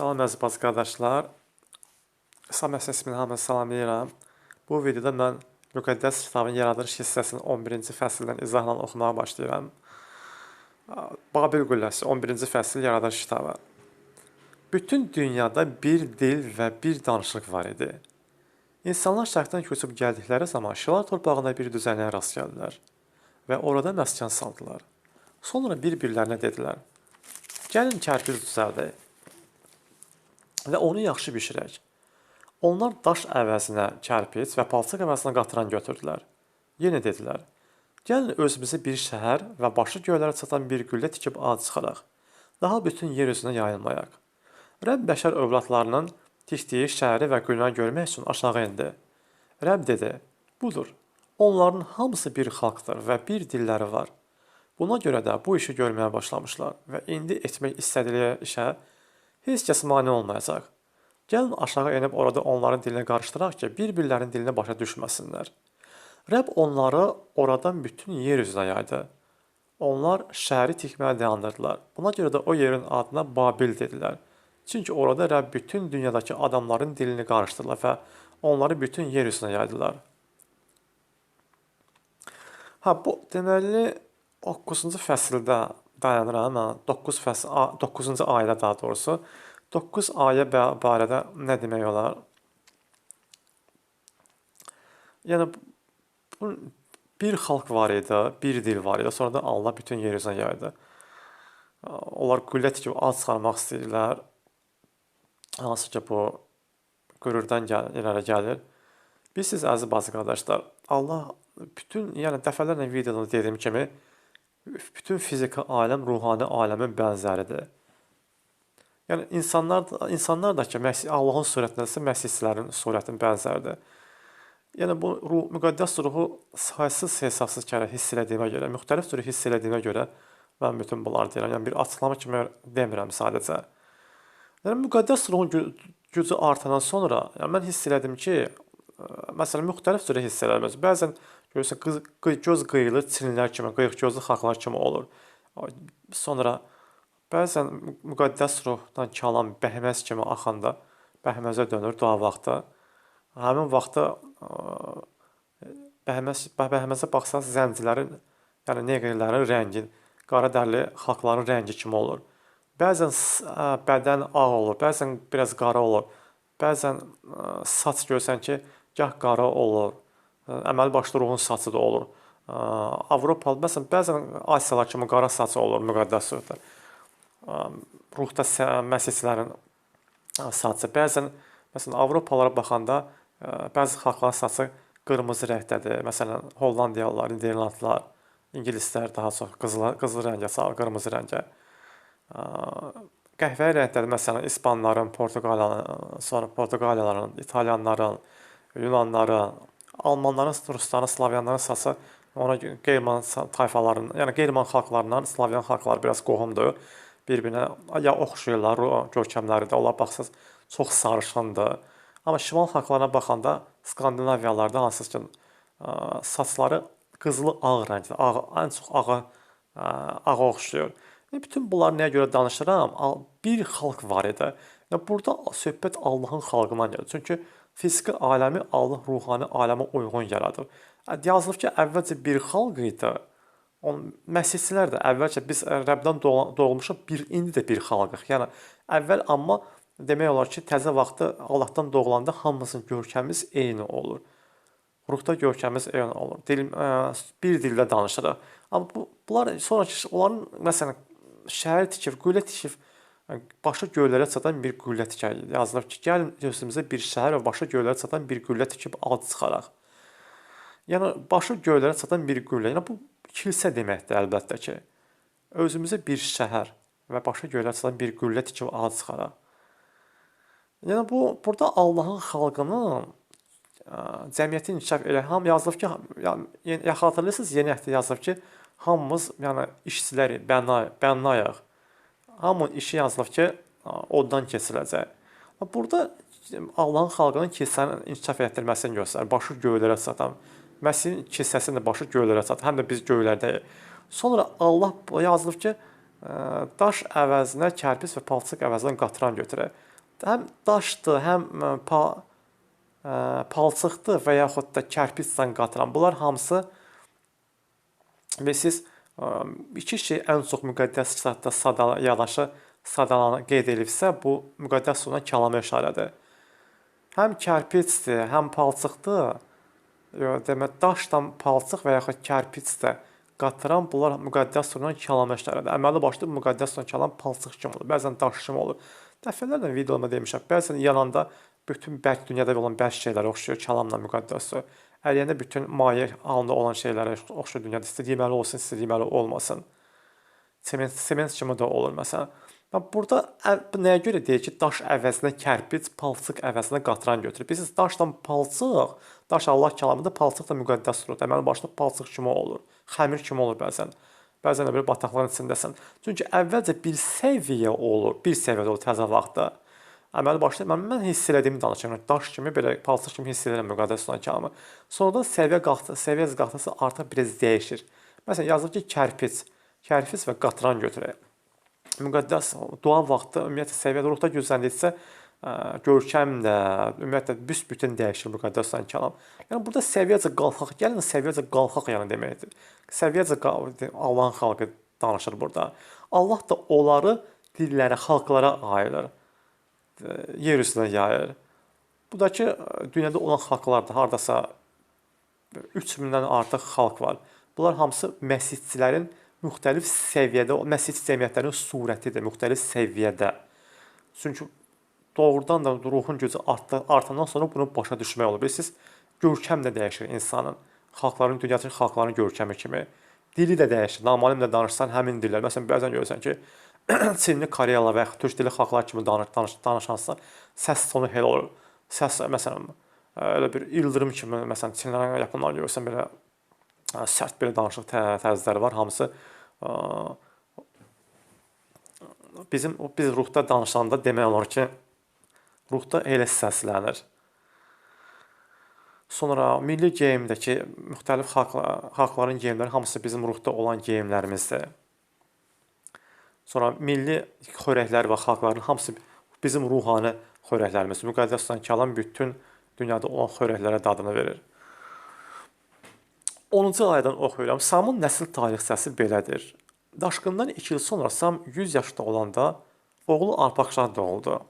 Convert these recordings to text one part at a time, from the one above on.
Salam əziz bacı qardaşlar. Saməh səsimin hamını salamlayıram. Bu videoda mən müqəddəs kitabın yaradılış hissəsinin 11-ci fəsildən izahla oxumağa başlayıram. Babil qülləsi 11-ci fəsil yaradılış kitabı. Bütün dünyada bir dil və bir danışıq var idi. İnsanlar şərqdən köçüb gəldikləri zaman Şilar torpağında bir düzənliyə rast gəldilər və orada məskən saldılar. Sonra bir-birlərinə dedilər: Gəlin kərpic düzəldək və onu yaxşı bişirək. Onlar daş əvəzinə kərpic və palçıq əvəzinə qatran götürdülər. Yenə dedilər: Gəlin özümüzə bir şəhər və başı göylərə çatan bir qüllə tikib ad çıxaraq. Daha bütün yer üzünə yayılmayaq. Rəbb bəşər övladlarının tikdiyi şəhəri və qülləni görmək üçün aşağı endi. Rəbb dedi: Budur. Onların hamısı bir xalqdır və bir dilləri var. Buna görə də bu işi görməyə başlamışlar və indi etmək istədikləri işə heç kəs mane olmayacaq. Gəlin aşağı enib orada onların dilini qarışdıraq ki, bir-birlərinin dilini başa düşməsinlər. Rəbb onları oradan bütün yer üzünə yaydı. Onlar şəhəri tikməyə dayandırdılar. Buna görə də o yerin adına Babil dedilər. Çünki orada Rəbb bütün dünyadakı adamların dilini qarışdırdılar və onları bütün yer üzünə yaydılar. Ha bu deməli 9-cu fəsildə dayanıram. Mən 9 fəsil 9-cu ayədə daha doğrusu 9 ayə barədə nə demək olar? Yəni bu bir xalq var idi, bir dil var idi. Sonra da Allah bütün yer üzünə yaydı. Onlar qüllət kimi ad çıxarmaq istəyirlər. Hansı ki bu qürurdan gəl irəli gəlir. Bilirsiniz əziz bacı qardaşlar, Allah bütün, yəni dəfələrlə videoda dediyim kimi bütün fiziki aləm ruhani aləmin bənzəridir. Yəni insanlar insanlar da ki, Məsih Allahın surətindəsə Məsihçilərin surətinin bənzəridir. Yəni bu ruh, müqəddəs ruhu saysız hesabsız kərə hiss elədiyimə görə, müxtəlif cür hiss elədiyimə görə mən bütün bunları deyirəm. Yəni bir açıqlama kimi demirəm sadəcə. Yəni müqəddəs ruhun gü gücü artandan sonra, yəni mən hiss elədim ki, məsələn müxtəlif cür hiss eləmək. Bəzən görürsən qız, göz qıyılı çinlər kimi, qıyıq gözlü xalqlar kimi olur. Sonra bəzən müqəddəs ruhdan kəlam bəhməz kimi axanda bəhməzə dönür dua vaxtı. Həmin vaxtda bəhməz bəhməzə baxsaz zəncilərin, yəni neqrlərin rəngi, qara dərli xalqların rəngi kimi olur. Bəzən bədən ağ olur, bəzən biraz qara olur. Bəzən saç görsən ki, gah qara olur, əməli başlı ruhun saçı da olur. Avropalı məsələn bəzən Asiyalılar kimi qara saçı olur müqəddəs ruhda. Ruhda məsihçilərin saçı. Bəzən məsələn Avropalılara baxanda bəzi xalqların saçı qırmızı rəngdədir. Məsələn Hollandiyalılar, Niderlandlılar, ingilislər daha çox qızıl qızıl rəngə, qırmızı rəngə. Qəhvəyi rəngdədir. Məsələn İspanların, Portuqaliyaların, sonra Portuqaliyalıların, İtalyanların, Yunanların, Almanların, Rusların, Slavyanların saçı ona qeyriman tayfaların, yəni qeyriman xalqlarından Slavyan xalqları biraz qohumdur. Bir-birinə ya oxşayırlar, görkəmləri də. Onlar baxsaz çox sarışındır. Amma şimal xalqlarına baxanda Skandinaviyalarda hansısa ki saçları qızılı ağ rəngdə, ağ, ən çox ağa ağa oxşayır. Və bütün bunları nəyə görə danışıram? Bir xalq var idi. Və burada söhbət Allahın xalqından gəlir. Çünki fiziki aləmi Allah ruhani aləmə uyğun yaradır. Yazılıb ki, əvvəlcə bir xalq idi. On məsihçilər də əvvəlcə biz Rəbdən doğulmuşuq, bir indi də bir xalqıq. Yəni əvvəl amma demək olar ki, təzə vaxtı Allahdan doğulanda hamımızın görkəmimiz eyni olur. Ruhda görkəmimiz eyni olur. Dil bir dildə danışırıq. Amma bu bunlar sonra onların məsələn şəhər tikib, qüllə tikib başa göylərə çatan bir qüllə tikək. Yazılır ki, gəlin özümüzə bir şəhər və başa göylərə çatan bir qüllə tikib ad çıxaraq. Yəni başa göylərə çatan bir qüllə. Yəni bu kilsə deməkdir əlbəttə ki. Özümüzə bir şəhər və başa göylərə çatan bir qüllə tikib ad çıxaraq. Yəni bu burada Allahın xalqının cəmiyyəti inkişaf elə ham yazılıb ki, yəni xatırlayırsınız, yeni əhdə yazılıb ki, hamımız yəni işçiləri, bənna, bənnayıq hamının işi yazılıb ki, oddan keçiriləcək. Burada Allahın xalqının kilsənin inkişaf etdirməsini göstərir. Başı göylərə çatan. Məsihin kilsəsinin də başı göylərə çatan. Həm də biz göylərdəyik. Sonra Allah yazılıb ki, daş əvəzinə kərpic və palçıq əvəzinə qatran götürək. həm daşdır, həm ə, pa, ə, palçıqdır və yaxud da kərpicdən qatıran. Bunlar hamısı bilirsiniz, iki şey ən çox müqəddəs kitabda sada yanaşı sadalanı qeyd edilibsə, bu müqəddəs sunan kəlama işarədir. Həm kərpicdir, həm palçıqdır. Demək daşla palçıq və yaxud kərpic də qatıran bunlar müqəddəs sunan kəlama işarədir. Əməli başda müqəddəs sunan kəlam palçıq kimi olur, bəzən daş kimi olur. Dəfələrlə videoda demişəm, bəzən yananda bütün bərk dünyada olan bərk şeylərə oxşuyur kəlamla müqəddəs su. Əliyəndə bütün maye halında olan şeylərə oxşuyur dünyada. İstədiyi deməli olsun, istədiyi deməli olmasın. Sement, sement kimi də olur məsələn. Bax burada nəyə görə deyir ki, daş əvəzinə kərpic, palçıq əvəzinə qatıran götürür. Bilirsiniz, daşla palçıq, daş Allah kəlamında, palçıq da müqəddəs sudur. Deməli başda palçıq kimi olur, xəmir kimi olur bəzən. Bəzən də bir bataqlığın içindəsən. Çünki əvvəlcə bir səviyyə olur, bir səviyyədə olur təzə vaxtda. Əməli başda mən, mən hiss elədiyimi danışıram. Daş kimi belə palçıq kimi hiss edirəm müqəddəs sunan kəlamı. Sonradan səviyyə qalxdı, səviyyə qalxdısa artıq biraz dəyişir. Məsələn, yazılır ki, kərpic, kərpic və qatıran götürək müqəddəs dua vaxtı ümumiyyətlə səviyyədə ruhda gözləndikcə ə, görkəm də, ümumiyyətlə büsbütün dəyişir müqəddəs olan kəlam. Yəni burada səviyyəcə qalxaq, gəlin səviyyəcə qalxaq yəni deməkdir. Səviyyəcə Allahın xalqı danışır burada. Allah da onları dillərə, xalqlara ayırır. Ə, Yer üzünə yayır. Budakı ə, dünyada olan xalqlarda hardasa 3000-dən artıq xalq var. Bunlar hamısı məscidçilərin müxtəlif səviyyədə, məscid cəmiyyətlərinin surətidir, müxtəlif səviyyədə. Çünki doğrudan da ruhun gücü artdı, artandan sonra bunu başa düşmək olur. Bilirsiniz, görkəm də dəyişir insanın. Xalqların, dünyadakı xalqların görkəmi kimi. Dili də dəyişir. Namalımla danışsan həmin dillər. Məsələn, bəzən görürsən ki, Çinli, Koreyalı və ya türk dilli xalqlar kimi danış, danış, danışansa səs tonu elə olur. Səs məsələn elə bir ildırım kimi məsələn Çinlilərin, yaponların görürsən belə ə, sərt belə danışıq tə- tərzləri var. Hamısı ə, bizim biz ruhda danışanda demək olar ki, ruhda elə səslənir. Sonra milli geyimdəki müxtəlif xalqlar, xalqların geyimləri hamısı bizim ruhda olan geyimlərimizdir. Sonra milli xörəklər və xalqların hamısı bizim ruhani xörəklərimiz. Müqəddəs olan kəlam bütün dünyada olan xörəklərə dadını verir. 10-cu ayədən oxuyuram. Samın nəsil tarixçəsi belədir. Daşqından 2 il sonra Sam 100 yaşda olanda oğlu Arpaqşad doğuldu.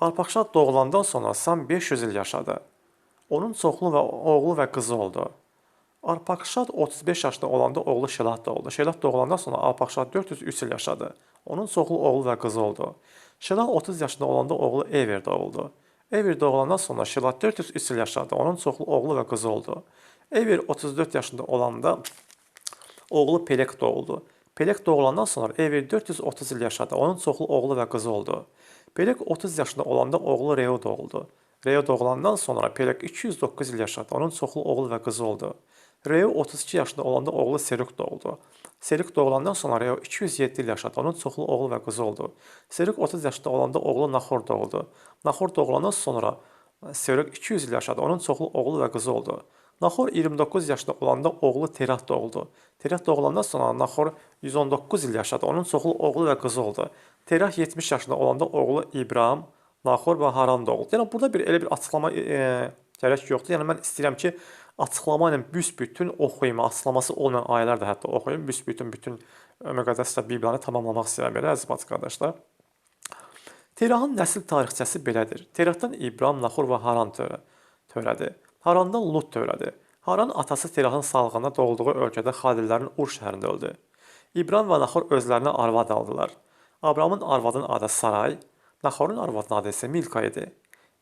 Arpaqşad doğulandan sonra Sam 500 il yaşadı. Onun çoxlu və oğlu və qızı oldu. Arpaqşad 35 yaşda olanda oğlu Şelat doğuldu. Şelat doğulandan sonra Arpaqşad 403 il yaşadı. Onun çoxlu oğlu və qızı oldu. Şelat 30 yaşında olanda oğlu Ever doğuldu. Ever doğulandan sonra Şelat 403 il yaşadı. Onun çoxlu oğlu və qızı oldu. Ever 34 yaşında olanda oğlu Pelek doğuldu. Pelek doğulandan sonra Ever 430 il yaşadı. Onun çoxlu oğlu və qızı oldu. Pelek 30 yaşında olanda oğlu Reu doğuldu. Reu doğulandan sonra Pelek 209 il yaşadı. Onun çoxlu oğlu və qızı oldu. Reu 32 yaşında olanda oğlu Seruk doğuldu. Seruk doğulandan sonra Reu 207 il yaşadı. Onun çoxlu oğlu və qızı oldu. Seruk 30 yaşında olanda oğlu Nahor doğuldu. Nahor doğulandan sonra Seruk 200 il yaşadı. Onun çoxlu oğlu və qızı oldu. Nahor 29 yaşında olanda oğlu Terah doğuldu. Terah doğulandan sonra Nahor 119 il yaşadı. Onun çoxlu oğlu və qızı oldu. Terah 70 yaşında olanda oğlu İbrahim, Nahor və Haran doğuldu. Yəni burada bir elə bir açıqlama e, gərək yoxdur. Yəni mən istəyirəm ki, açıqlama ilə büsbütün oxuyum, açıqlaması olmayan ayələr də hətta oxuyum. Büsbütün bütün müqəddəs Bibliyanı tamamlamaq istəyirəm belə əziz bacı qardaşlar. Terahın nəsil tarixçəsi belədir. Terahdan İbrahim, Nahor və Haran törə, törədi. Harandan Lut törədi. Haran atası Terahın sağlığında doğulduğu ölkədə Xalillərin Ur şəhərində öldü. İbrahim və Nahor özlərinə arvad aldılar. Abramın arvadının adı Saray, Nahorun arvadının adı isə Milka idi.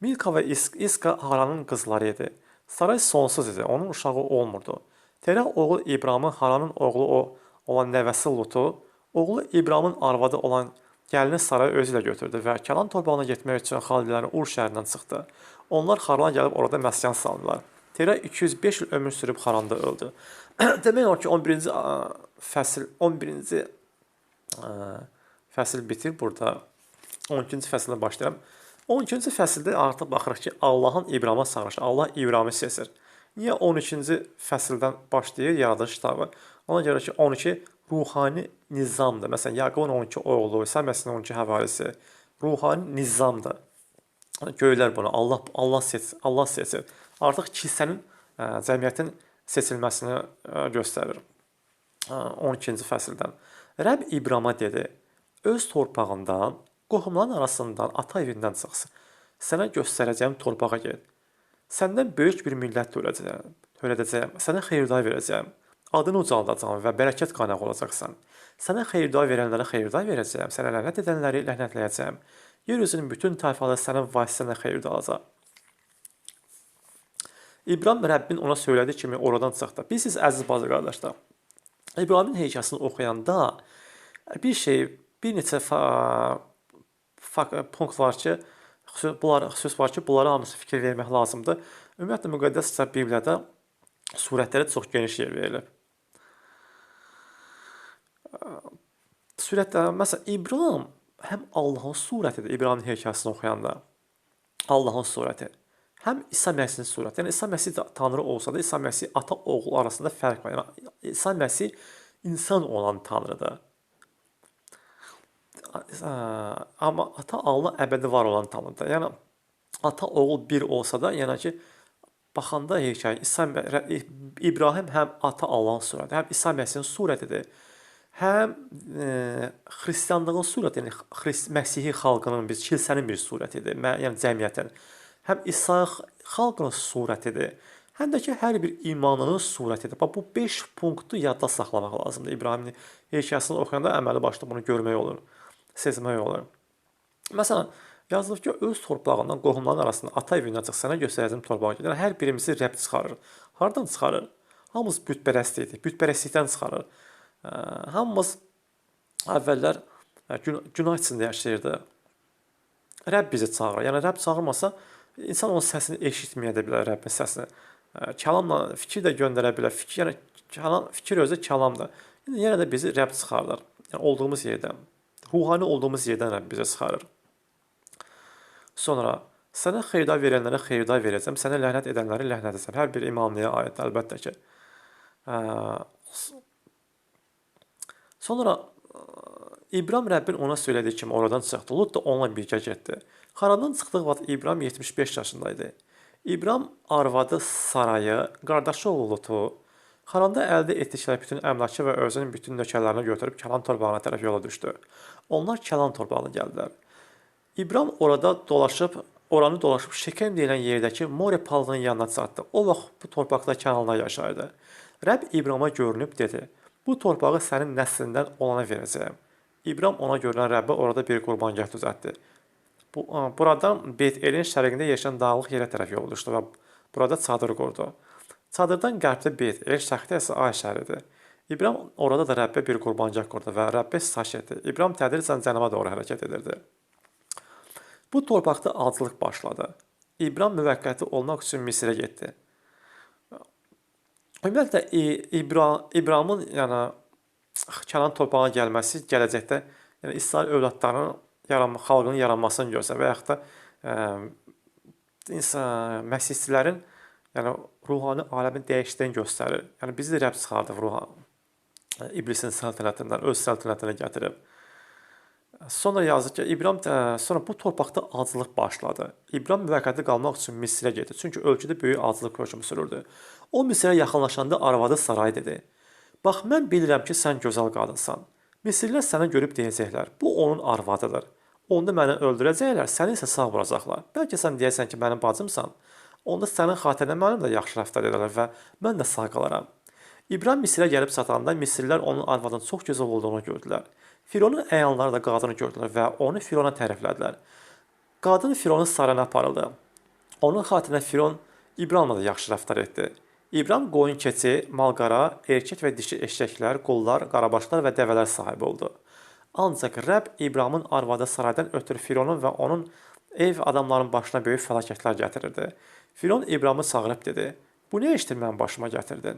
Milka və İsk İska Haranın qızları idi. Saray sonsuz idi, onun uşağı olmurdu. Terah oğlu İbrahimin Haranın oğlu o olan nəvəsi Lutu, oğlu İbrahimin arvadı olan gəlini Saray özü götürdü və Kənan torpağına getmək üçün Xalidlərin Ur şəhərindən çıxdı. Onlar Harana gəlib orada məskən saldılar. Terah 205 il ömür sürüb Haranda öldü. Demək ki, 11-ci ə, fəsil 11-ci ə, fəsil bitir burada. 12-ci fəsildə başlayıram. 12-ci fəsildə artıq baxırıq ki, Allahın İbrahima çağırışı. Allah İbrahimi seçir. Niyə 12-ci fəsildən başlayır yaradılış kitabı? Ona görə ki, 12 ruhani nizamdır. Məsələn, Yaqubun 12 oğlu, Səməsin 12 həvarisi. ruhani nizamdır. Göylər bunu Allah Allah seç Allah seçir. Artıq kilsənin cəmiyyətin seçilməsini göstərir. Ə, 12-ci fəsildən. Rəbb İbrama dedi: Öz torpağından, qohumların arasından, ata evindən çıxsın. Sənə göstərəcəyim torpağa get. Səndən böyük bir millət törədəcəyəm. Törədəcəyəm. Sənə xeyirday verəcəyəm. Adını ucaldacağam və bərəkət qaynağı olacaqsan. Sənə xeyirday verənlərə xeyirday verəcəyəm. Sənə lənət edənləri lənətləyəcəyəm. Yer üzünün bütün tayfaları sənin vasitənlə xeyirdə alacaq. İbrahim Rəbbin ona söylədiyi kimi oradan çıxdı. Bilirsiniz əziz bazı qardaşlar. İbrahimin hekayəsini oxuyanda bir şey, bir neçə punkt var ki, bunlar xüsus var ki, bunlara hamısı fikir vermək lazımdır. Ümumiyyətlə müqəddəs kitab Bibliyada surətlərə çox geniş yer verilib. Surətdə məsələn İbrahim həm Allahın surətidir İbrahim hekayəsini oxuyanda. Allahın surəti. Həm İsa Məsihin surəti. Yəni İsa Məsih Tanrı olsa da İsa Məsih ata oğul arasında fərq var. Yəni İsa Məsih insan olan Tanrıdır. Amma ata Allah əbədi var olan Tanrıdır. Yəni ata oğul bir olsa da, yəni ki baxanda hekayə İsa İbrahim həm ata Allahın surəti, həm İsa Məsihin surətidir. Həm e, xristianlığın surəti, yəni Xrist Məsihi xalqının bir kilsənin bir surətidir. Yəni cəmiyyətin. Həm İsa xalqının surətidir. Həm də ki hər bir imanının surətidir. Bax bu 5 punktu yadda saxlamaq lazımdır. İbrahimin hekayəsini oxuyanda əməli başda bunu görmək olur, sezmək olur. Məsələn, yazılıb ki, öz torpağından qohumların arasında ata evindən çıx sənə göstərəcəm torpağa gedir. Hər birimizi Rəbb çıxarır. Hardan çıxarır? Hamımız bütpərəst idik. Bütpərəstlikdən çıxarır. Hamımız əvvəllər gün- günah içində yaşayırdı. Rəbb bizi çağırır. Yəni Rəbb çağırmasa insan onun səsini eşitməyə də bilər Rəbbin səsini. Kəlamla fikir də göndərə bilər. Fikir yəni kəlam fikir özü kəlamdır. Yəni yenə də bizi Rəbb çıxarır. Yəni olduğumuz yerdən, ruhani olduğumuz yerdən Rəbb bizi çıxarır. Sonra sənə xeyirday verənlərə xeyirday verəcəm, sənə lənət edənləri lənət edəcəm. Hər bir İmamliyə aiddir əlbəttə ki. Sonra ə, İbrahim Rəbbin ona söylədiyi kimi oradan çıxdı. Lut da onunla birgə getdi. Xarandan çıxdığı vaxt İbrahim 75 yaşında idi. İbrahim arvadı Sarayı, qardaşı oğlu Lutu, Xaranda əldə etdikləri bütün əmlakı və özünün bütün nökərlərini götürüb Kənan torpağına tərəf yola düşdü. Onlar Kənan torpağına gəldilər. İbrahim orada dolaşıb, oranı dolaşıb Şekem deyilən yerdəki More palının yanına çatdı. O vaxt bu torpaqda Kənanlar yaşayırdı. Rəbb İbrahima görünüb dedi: "Bu torpağı sənin nəslindən olana verəcəyəm." İbrahim ona görünən Rəbbə orada bir qurbangah düzəltdi. Bu buradan Bet-Elin şərqində yerləşən dağlıq yerə tərəf yol düşdü və burada çadır qurdu. Çadırdan qərbdə Bet-El, şərqdə isə Ay şəhəridir. İbrahim orada da Rəbbə bir qurbangah qurdu və Rəbbə sitayiş etdi. İbrahim tədricən cənuba doğru hərəkət edirdi. Bu torpaqda aclıq başladı. İbrahim müvəqqəti olmaq üçün Misrə getdi. Ümumiyyətlə İ- İbra İbrahimın yəni Kənan torpağına gəlməsi gələcəkdə yəni İsrail övladlarının yaranma xalqının yaranmasını göstərir və yaxud da ə, insan məsihçilərin yəni ruhani aləmin dəyişdiyini göstərir. Yəni bizi Rəbb çıxardıb ruha iblisin səltənətindən öz səltənətinə gətirib. Sonra yazır ki, İbrahim sonra bu torpaqda aclıq başladı. İbrahim müvəqqəti qalmaq üçün Misrə getdi. Çünki ölkədə böyük aclıq hökm sürürdü. O Misrə yaxınlaşanda arvadı Saray dedi: "Bax mən bilirəm ki, sən gözəl qadınsan. Misirlər sənə görüb deyəcəklər: Bu onun arvadıdır. Onda məni öldürəcəklər, səni isə sağ buraxacaqlar. Bəlkə sən deyəsən ki, mənim bacımsan. Onda sənin xatirinə mənim də yaxşı rəftar edərlər və mən də sağ qalaram." İbrahim Misirə gəlib çatanda Misirlər onun arvadının çox gözəl olduğunu gördülər. Fironun əyanları da qadını gördülər və onu Firona tərəflədilər. Qadın Fironun sarayına aparıldı. Onun xatirinə Firon İbrahimlə də yaxşı rəftar etdi. İbrahim qoyun keçi, malqara, erkək və dişi eşəklər, qullar, qarabaşlar və dəvələr sahibi oldu. Ancaq Rəbb İbrahimın arvadı Saraydan ötürü Fironun və onun ev adamlarının başına böyük fəlakətlər gətirirdi. Firon İbrahimı çağırıb dedi: "Bu nə işdir mənim başıma gətirdin?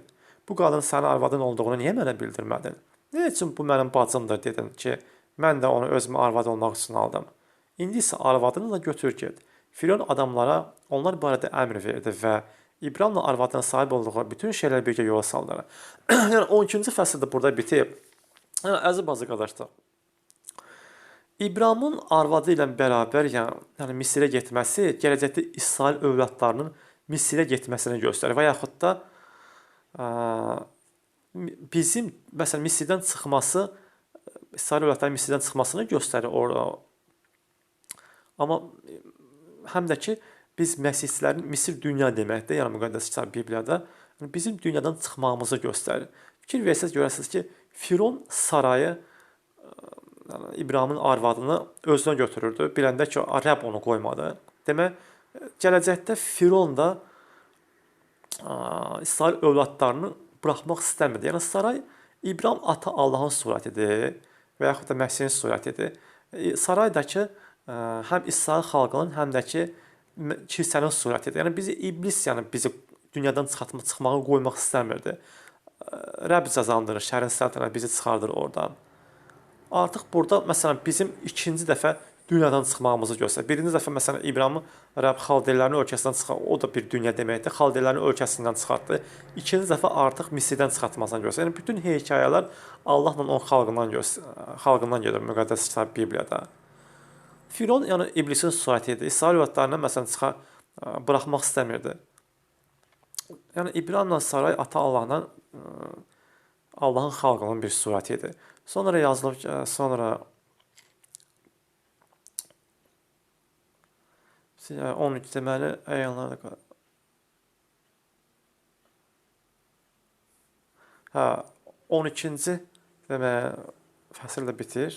Bu qadın sənin arvadın olduğunu niyə mənə bildirmədin? Nə üçün bu mənim bacımdır dedin ki, mən də onu özümə arvad olmaq üçün aldım. İndi isə arvadını da götür get." Firon adamlara onlar barədə əmr verdi və İbrahimlə arvadına sahib olduğu bütün şeyləri birgə yola saldılar. yəni 12-ci fəsil burada bitib. Yəni əziz bazı qardaşlar. İbrahimın arvadı ilə bərabər, yəni, yəni Misirə getməsi gələcəkdə İsrail övladlarının Misirə getməsini göstərir və yaxud da bizim məsələn Misirdən çıxması İsrail övladlarının Misirdən çıxmasını göstərir orada. Amma həm də ki biz məsihçilərin Misir dünya deməkdir, yəni müqəddəs kitab Bibliyada yəni bizim dünyadan çıxmağımızı göstərir. Fikir versəz görəsiniz ki, Firon sarayı İbrahimin arvadını özünə götürürdü. Biləndə ki, Rəbb onu qoymadı. Demək, gələcəkdə Firon da İsrail övladlarını buraxmaq istəmirdi. Yəni saray İbrahim ata Allahın surətidir və yaxud da Məsihin surətidir. E, Saraydakı ə, həm İsrail xalqının, həm də ki kilsənin surətidir. Yəni bizi iblis, yəni bizi dünyadan çıxartmaq, çıxmağı qoymaq istəmirdi. Rəbb cəzandırır, şərin səltənət bizi çıxardır oradan artıq burada məsələn bizim ikinci dəfə dünyadan çıxmağımızı göstərir. Birinci dəfə məsələn İbrahimı Rəbb Xaldelərin ölkəsindən çıxar, o da bir dünya deməkdir. Xaldelərin ölkəsindən çıxartdı. İkinci dəfə artıq Misirdən çıxartmasını göstərir. Yəni bütün hekayələr Allahla onun xalqından xalqından gedir müqəddəs kitab Bibliyada. Firon yəni iblisin surəti idi. İsrail övladlarını məsələn çıxa buraxmaq istəmirdi. Yəni İbrahimlə Saray ata Allahdan Allahın xalqının bir surəti idi. Sonra yazılıb ki, sonra 13 deməli əyanlarda Hə, 12-ci deməli fəsil də bitir.